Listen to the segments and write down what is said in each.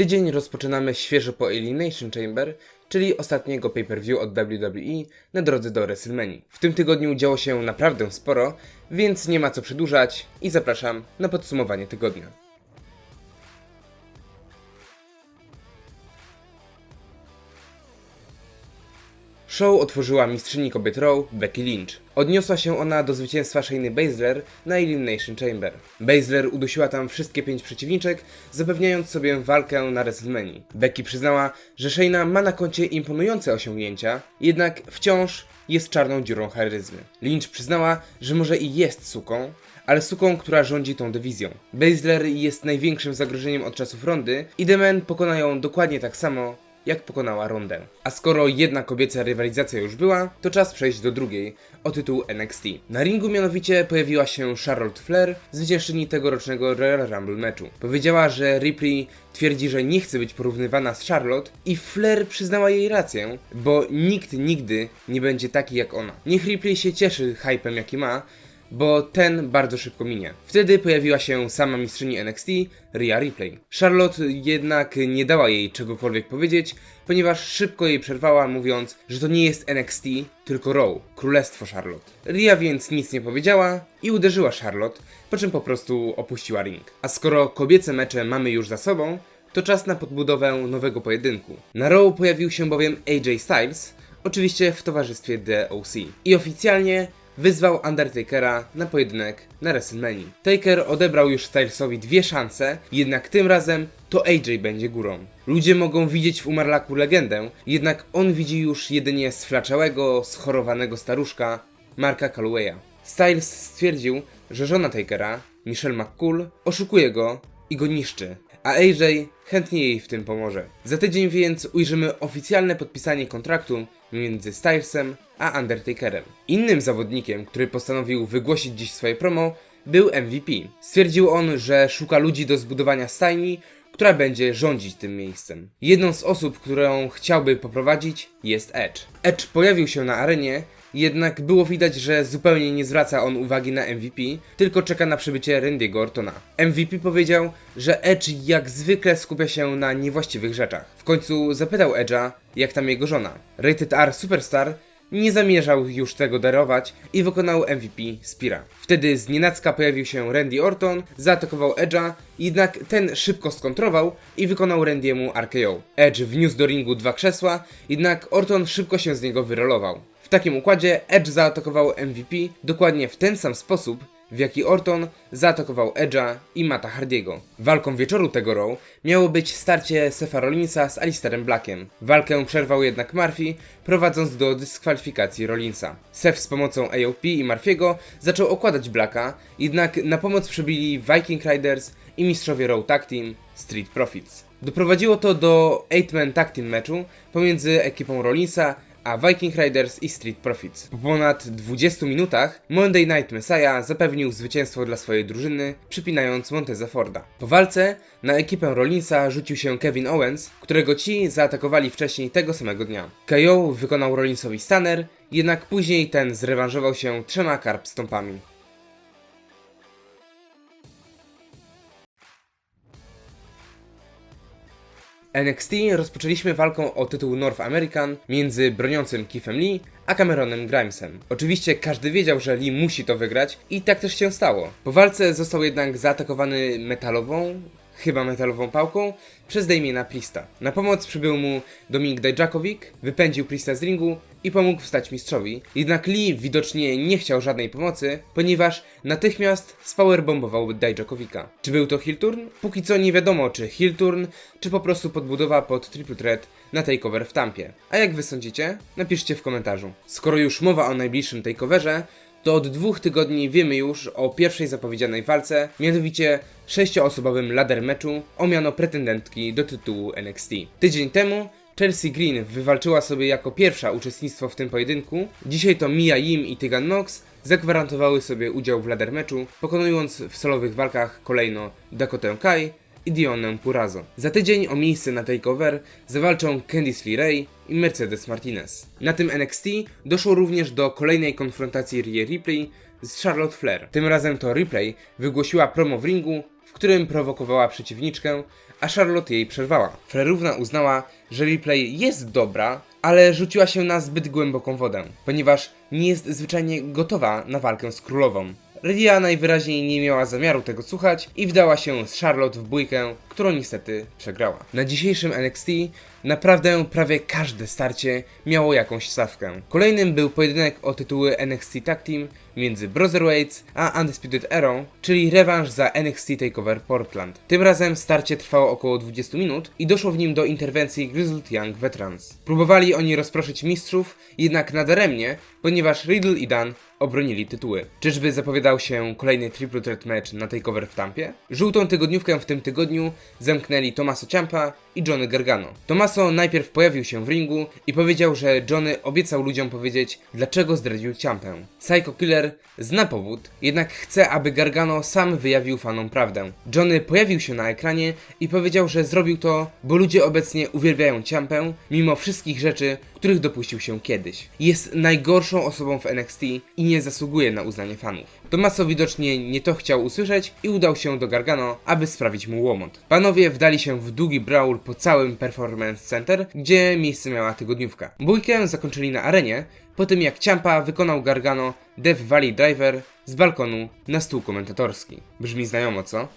Tydzień rozpoczynamy świeżo po Elimination Chamber, czyli ostatniego pay-per-view od WWE na drodze do WrestleMania. W tym tygodniu działo się naprawdę sporo, więc nie ma co przedłużać i zapraszam na podsumowanie tygodnia. Show otworzyła mistrzyni kobiet Raw, Becky Lynch. Odniosła się ona do zwycięstwa Shayny Baszler na Elimination Chamber. Baszler udusiła tam wszystkie pięć przeciwniczek, zapewniając sobie walkę na WrestleMania. Becky przyznała, że Shayna ma na koncie imponujące osiągnięcia, jednak wciąż jest czarną dziurą charyzmy. Lynch przyznała, że może i jest suką, ale suką, która rządzi tą dywizją. Baszler jest największym zagrożeniem od czasów Rondy i The Men pokona ją dokładnie tak samo, jak pokonała Rondę. A skoro jedna kobieca rywalizacja już była, to czas przejść do drugiej, o tytuł NXT. Na ringu mianowicie pojawiła się Charlotte Flair, zwyciężczyni tegorocznego Royal Rumble meczu. Powiedziała, że Ripley twierdzi, że nie chce być porównywana z Charlotte i Flair przyznała jej rację, bo nikt nigdy nie będzie taki jak ona. Niech Ripley się cieszy hypem jaki ma, bo ten bardzo szybko minie. Wtedy pojawiła się sama mistrzyni NXT, Rhea Ripley. Charlotte jednak nie dała jej czegokolwiek powiedzieć, ponieważ szybko jej przerwała, mówiąc, że to nie jest NXT, tylko Raw, królestwo Charlotte. Rhea więc nic nie powiedziała i uderzyła Charlotte, po czym po prostu opuściła ring. A skoro kobiece mecze mamy już za sobą, to czas na podbudowę nowego pojedynku. Na Raw pojawił się bowiem AJ Styles, oczywiście w towarzystwie The OC. I oficjalnie wyzwał Undertakera na pojedynek na WrestleMania. Taker odebrał już Stylesowi dwie szanse, jednak tym razem to AJ będzie górą. Ludzie mogą widzieć w umarlaku legendę, jednak on widzi już jedynie sflaczałego, schorowanego staruszka Marka Callowaya. Styles stwierdził, że żona Takera, Michelle McCool, oszukuje go i go niszczy, a AJ chętnie jej w tym pomoże. Za tydzień więc ujrzymy oficjalne podpisanie kontraktu między Stylesem a Undertakerem. Innym zawodnikiem, który postanowił wygłosić dziś swoje promo, był MVP. Stwierdził on, że szuka ludzi do zbudowania stajni, która będzie rządzić tym miejscem. Jedną z osób, którą chciałby poprowadzić jest Edge. Edge pojawił się na arenie, jednak było widać, że zupełnie nie zwraca on uwagi na MVP, tylko czeka na przybycie Randy'ego Ortona. MVP powiedział, że Edge jak zwykle skupia się na niewłaściwych rzeczach. W końcu zapytał Edge'a, jak tam jego żona. Rated R Superstar nie zamierzał już tego darować i wykonał MVP Spira. Wtedy z nienacka pojawił się Randy Orton, zaatakował Edge'a, jednak ten szybko skontrował i wykonał Randy'emu RKO. Edge wniósł do ringu dwa krzesła, jednak Orton szybko się z niego wyrolował. Takim układzie Edge zaatakował MVP dokładnie w ten sam sposób, w jaki Orton zaatakował Edge'a i Mata Hardiego. Walką wieczoru tego Raw miało być starcie Sefa Rollinsa z Alisterem Blackiem. Walkę przerwał jednak Murphy, prowadząc do dyskwalifikacji Rollinsa. Sef z pomocą AOP i Murphy'ego zaczął okładać Blacka, jednak na pomoc przybili Viking Riders i mistrzowie Raw Tag Team Street Profits. Doprowadziło to do 8-man tag team meczu pomiędzy ekipą Rollinsa a Viking Riders i Street Profits. Po ponad 20 minutach Monday Night Messiah zapewnił zwycięstwo dla swojej drużyny, przypinając Monteza Forda. Po walce na ekipę Rollinsa rzucił się Kevin Owens, którego ci zaatakowali wcześniej tego samego dnia. KO wykonał Rollinsowi Stunner, jednak później ten zrewanżował się trzema karp stąpami. NXT rozpoczęliśmy walką o tytuł North American między broniącym Keithem Lee a Cameronem Grimesem. Oczywiście każdy wiedział, że Lee musi to wygrać i tak też się stało. Po walce został jednak zaatakowany metalową, chyba metalową pałką, przez Damiena Prista. Na pomoc przybył mu Dominik Dijakovic, wypędził Prista z ringu i pomógł wstać mistrzowi. Jednak Lee widocznie nie chciał żadnej pomocy, ponieważ natychmiast spowerbombował Dijakovica. Czy był to heel turn? Póki co nie wiadomo, czy heel turn, czy po prostu podbudowa pod triple threat na takeover w Tampie. A jak wy sądzicie? Napiszcie w komentarzu. Skoro już mowa o najbliższym takeoverze, to od dwóch tygodni wiemy już o pierwszej zapowiedzianej walce, mianowicie sześcioosobowym ladder meczu o miano pretendentki do tytułu NXT. Tydzień temu Chelsea Green wywalczyła sobie jako pierwsza uczestnictwo w tym pojedynku. Dzisiaj to Mia Yim i Tegan Nox zagwarantowały sobie udział w ladder meczu, pokonując w solowych walkach kolejno Dakotę Kai i Dionę Purazo. Za tydzień o miejsce na takeover zawalczą Candice LeRae i Mercedes Martinez. Na tym NXT doszło również do kolejnej konfrontacji Rhea Ripley z Charlotte Flair. Tym razem to Ripley wygłosiła promo w ringu, w którym prowokowała przeciwniczkę, a Charlotte jej przerwała. Frerówna uznała, że replay jest dobra, ale rzuciła się na zbyt głęboką wodę, ponieważ nie jest zwyczajnie gotowa na walkę z królową. Lydia najwyraźniej nie miała zamiaru tego słuchać i wdała się z Charlotte w bójkę, którą niestety przegrała. Na dzisiejszym NXT naprawdę prawie każde starcie miało jakąś stawkę. Kolejnym był pojedynek o tytuły NXT Tag Team między Brotherweights a Undisputed Era, czyli rewanż za NXT TakeOver Portland. Tym razem starcie trwało około 20 minut i doszło w nim do interwencji Grizzled Young Veterans. Próbowali oni rozproszyć mistrzów, jednak nadaremnie, ponieważ Riddle i Dan obronili tytuły. Czyżby zapowiadał się kolejny Triple Threat match na Takeover w Tampie? Żółtą tygodniówkę w tym tygodniu zamknęli Tommaso Ciampa i Johnny Gargano. Tommaso najpierw pojawił się w ringu i powiedział, że Johnny obiecał ludziom powiedzieć, dlaczego zdradził Ciampę. Psycho Killer zna powód, jednak chce, aby Gargano sam wyjawił fanom prawdę. Johnny pojawił się na ekranie i powiedział, że zrobił to, bo ludzie obecnie uwielbiają Ciampę, mimo wszystkich rzeczy, których dopuścił się kiedyś. Jest najgorszą osobą w NXT i nie zasługuje na uznanie fanów. Tommaso widocznie nie to chciał usłyszeć i udał się do Gargano, aby sprawić mu łomot. Panowie wdali się w długi brawl po całym Performance Center, gdzie miejsce miała tygodniówka. Bójkę zakończyli na arenie, po tym jak Ciampa wykonał Gargano Death Valley Driver z balkonu na stół komentatorski. Brzmi znajomo, co?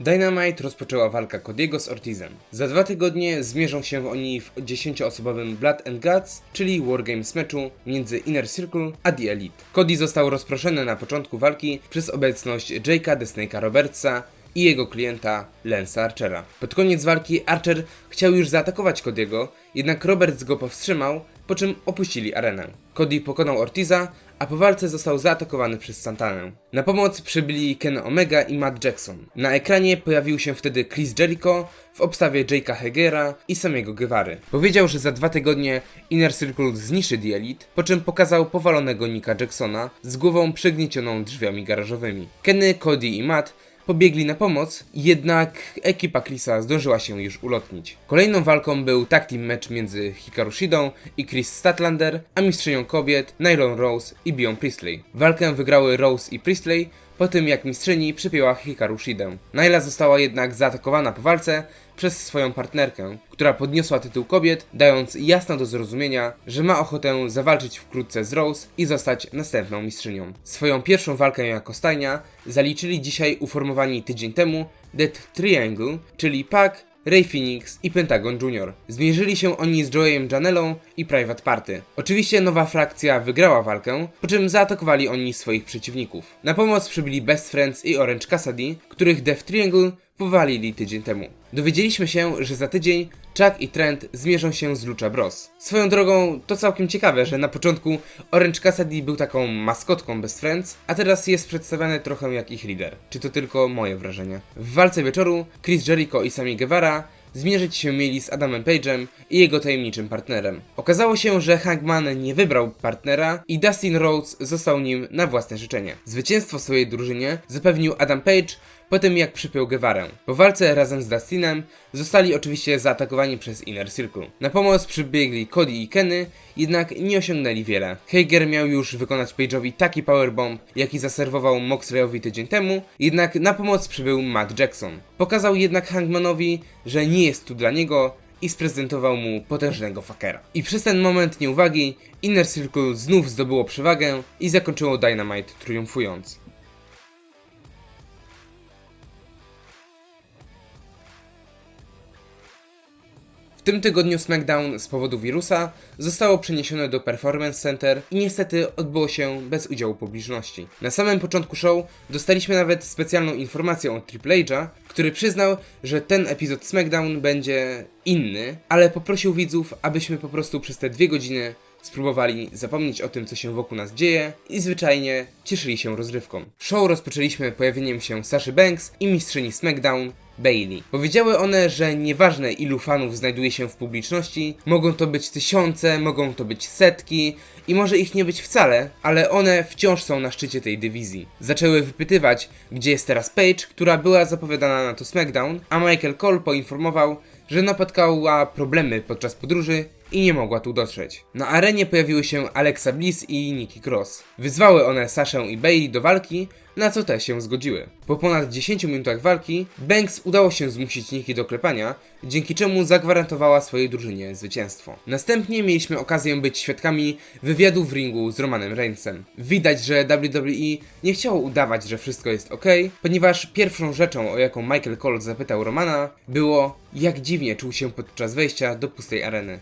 Dynamite rozpoczęła walka Cody'ego z Ortizem. Za dwa tygodnie zmierzą się oni w 10-osobowym Blood and Guts, czyli Wargames meczu między Inner Circle a The Elite. Cody został rozproszony na początku walki przez obecność Jake'a The Snake'a Robertsa i jego klienta Lensa Archera. Pod koniec walki Archer chciał już zaatakować Cody'ego, jednak Roberts go powstrzymał, po czym opuścili arenę. Cody pokonał Ortiza, a po walce został zaatakowany przez Santanę. Na pomoc przybyli Ken Omega i Matt Jackson. Na ekranie pojawił się wtedy Chris Jericho w obstawie Jake'a Hegera i samego Guevary. Powiedział, że za dwa tygodnie Inner Circle zniszczy The Elite, po czym pokazał powalonego Nika Jacksona z głową przygniecioną drzwiami garażowymi. Kenny, Cody i Matt pobiegli na pomoc, jednak ekipa Chrisa zdążyła się już ulotnić. Kolejną walką był tag team match między Hikaru Shidą i Chris Statlander, a mistrzynią kobiet Nylon Rose i Bion Priestley. Walkę wygrały Rose i Priestley, po tym jak mistrzyni przypięła Hikaru Shidę. Nyla została jednak zaatakowana po walce przez swoją partnerkę, która podniosła tytuł kobiet, dając jasno do zrozumienia, że ma ochotę zawalczyć wkrótce z Rose i zostać następną mistrzynią. Swoją pierwszą walkę jako stajnia zaliczyli dzisiaj uformowani tydzień temu Death Triangle, czyli Pac, Ray Phoenix i Pentagon Jr. Zmierzyli się oni z Joeyem Janelą i Private Party. Oczywiście nowa frakcja wygrała walkę, po czym zaatakowali oni swoich przeciwników. Na pomoc przybyli Best Friends i Orange Cassidy, których Death Triangle powalili tydzień temu. Dowiedzieliśmy się, że za tydzień Chuck i Trent zmierzą się z Lucha Bros. Swoją drogą, to całkiem ciekawe, że na początku Orange Cassidy był taką maskotką Best Friends, a teraz jest przedstawiany trochę jak ich lider. Czy to tylko moje wrażenie? W walce wieczoru Chris Jericho i Sami Guevara zmierzyć się mieli z Adamem Page'em i jego tajemniczym partnerem. Okazało się, że Hangman nie wybrał partnera i Dustin Rhodes został nim na własne życzenie. Zwycięstwo swojej drużynie zapewnił Adam Page po tym jak przypiął Guevarę. Po walce razem z Dustinem zostali oczywiście zaatakowani przez Inner Circle. Na pomoc przybiegli Cody i Kenny, jednak nie osiągnęli wiele. Hager miał już wykonać Page'owi taki powerbomb, jaki zaserwował Moxleyowi tydzień temu, jednak na pomoc przybył Matt Jackson. Pokazał jednak Hangmanowi, że nie jest tu dla niego, i sprezentował mu potężnego fakera. I przez ten moment nieuwagi Inner Circle znów zdobyło przewagę i zakończyło Dynamite triumfując. Tym tygodniu SmackDown z powodu wirusa zostało przeniesione do Performance Center i niestety odbyło się bez udziału publiczności. Na samym początku show dostaliśmy nawet specjalną informację od Triple H'a, który przyznał, że ten epizod SmackDown będzie inny, ale poprosił widzów, abyśmy po prostu przez te dwie godziny spróbowali zapomnieć o tym, co się wokół nas dzieje i zwyczajnie cieszyli się rozrywką. Show rozpoczęliśmy pojawieniem się Saszy Banks i mistrzyni SmackDown Bailey. Powiedziały one, że nieważne ilu fanów znajduje się w publiczności, mogą to być tysiące, mogą to być setki i może ich nie być wcale, ale one wciąż są na szczycie tej dywizji. Zaczęły wypytywać, gdzie jest teraz Paige, która była zapowiadana na to SmackDown, a Michael Cole poinformował, że napotkała problemy podczas podróży i nie mogła tu dotrzeć. Na arenie pojawiły się Alexa Bliss i Nikki Cross. Wyzwały one Saszę i Bailey do walki, na co te się zgodziły. Po ponad 10 minutach walki, Banks udało się zmusić Nikki do klepania, dzięki czemu zagwarantowała swojej drużynie zwycięstwo. Następnie mieliśmy okazję być świadkami wywiadu w ringu z Romanem Reignsem. Widać, że WWE nie chciało udawać, że wszystko jest ok, ponieważ pierwszą rzeczą, o jaką Michael Cole zapytał Romana, było jak dziwnie czuł się podczas wejścia do pustej areny.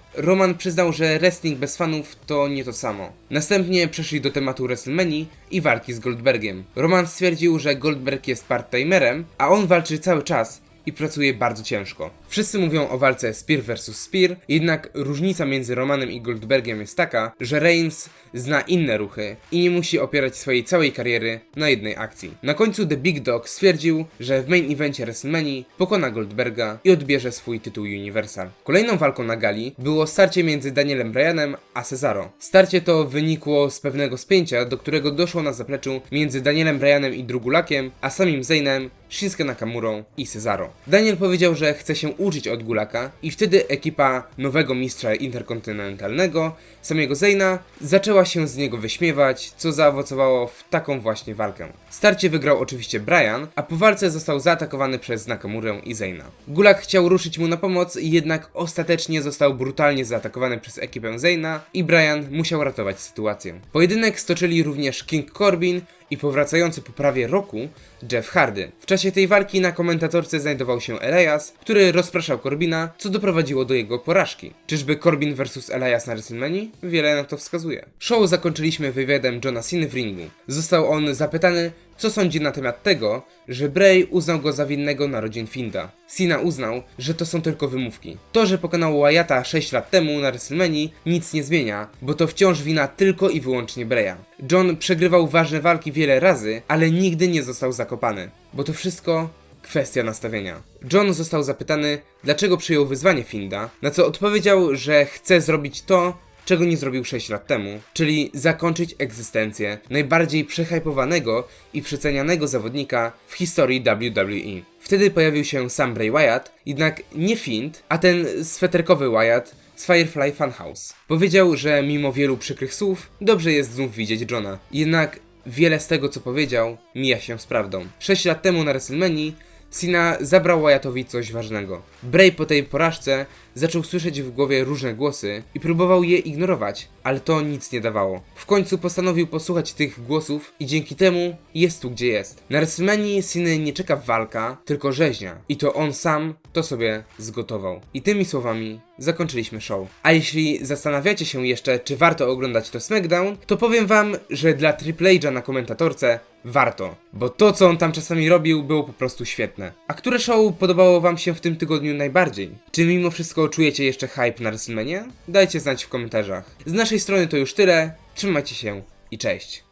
Przyznał, że wrestling bez fanów to nie to samo. Następnie przeszli do tematu WrestleMania i walki z Goldbergiem. Roman stwierdził, że Goldberg jest part-timerem, a on walczy cały czas i pracuje bardzo ciężko. Wszyscy mówią o walce Spear vs Spear, jednak różnica między Romanem i Goldbergiem jest taka, że Reigns zna inne ruchy i nie musi opierać swojej całej kariery na jednej akcji. Na końcu The Big Dog stwierdził, że w main evencie WrestleMania pokona Goldberga i odbierze swój tytuł Universal. Kolejną walką na gali było starcie między Danielem Bryanem a Cesaro. Starcie to wynikło z pewnego spięcia, do którego doszło na zapleczu między Danielem Bryanem i Drugulakiem, a samim Zainem Shinsuke Nakamurą i Cesaro. Daniel powiedział, że chce się uczyć od Gulaka i wtedy ekipa nowego mistrza interkontynentalnego, samego Zayna, zaczęła się z niego wyśmiewać, co zaowocowało w taką właśnie walkę. Starcie wygrał oczywiście Brian, a po walce został zaatakowany przez Nakamurę i Zayna. Gulak chciał ruszyć mu na pomoc, jednak ostatecznie został brutalnie zaatakowany przez ekipę Zayna i Brian musiał ratować sytuację. Pojedynek stoczyli również King Corbin i powracający po prawie roku Jeff Hardy. W czasie tej walki na komentatorce znajdował się Elias, który rozpraszał Corbina, co doprowadziło do jego porażki. Czyżby Corbin vs Elias na WrestleMania? Wiele na to wskazuje. Show zakończyliśmy wywiadem Johna Cena w ringu. Został on zapytany, co sądzi na temat tego, że Bray uznał go za winnego narodzin Finda. Cena uznał, że to są tylko wymówki. To, że pokonał Wyatta 6 lat temu na WrestleMania nic nie zmienia, bo to wciąż wina tylko i wyłącznie Braya. John przegrywał ważne walki wiele razy, ale nigdy nie został zakopany, bo to wszystko kwestia nastawienia. John został zapytany, dlaczego przyjął wyzwanie Finda, na co odpowiedział, że chce zrobić to, czego nie zrobił 6 lat temu, czyli zakończyć egzystencję najbardziej przehypowanego i przecenianego zawodnika w historii WWE. Wtedy pojawił się sam Bray Wyatt, jednak nie Find, a ten sweterkowy Wyatt z Firefly Funhouse. Powiedział, że mimo wielu przykrych słów, dobrze jest znów widzieć Johna. Jednak wiele z tego, co powiedział, mija się z prawdą. 6 lat temu na WrestleMania Cena zabrał Wyattowi coś ważnego. Bray po tej porażce zaczął słyszeć w głowie różne głosy i próbował je ignorować, ale to nic nie dawało. W końcu postanowił posłuchać tych głosów i dzięki temu jest tu gdzie jest. Na WrestleMania Cena nie czeka walka, tylko rzeźnia. I to on sam to sobie zgotował. I tymi słowami zakończyliśmy show. A jeśli zastanawiacie się jeszcze, czy warto oglądać to SmackDown, to powiem wam, że dla Triple H'a na komentatorce warto, bo to co on tam czasami robił było po prostu świetne. A które show podobało wam się w tym tygodniu najbardziej? Czy mimo wszystko czujecie jeszcze hype na WrestleMania? Dajcie znać w komentarzach. Z naszej strony to już tyle, trzymajcie się i cześć.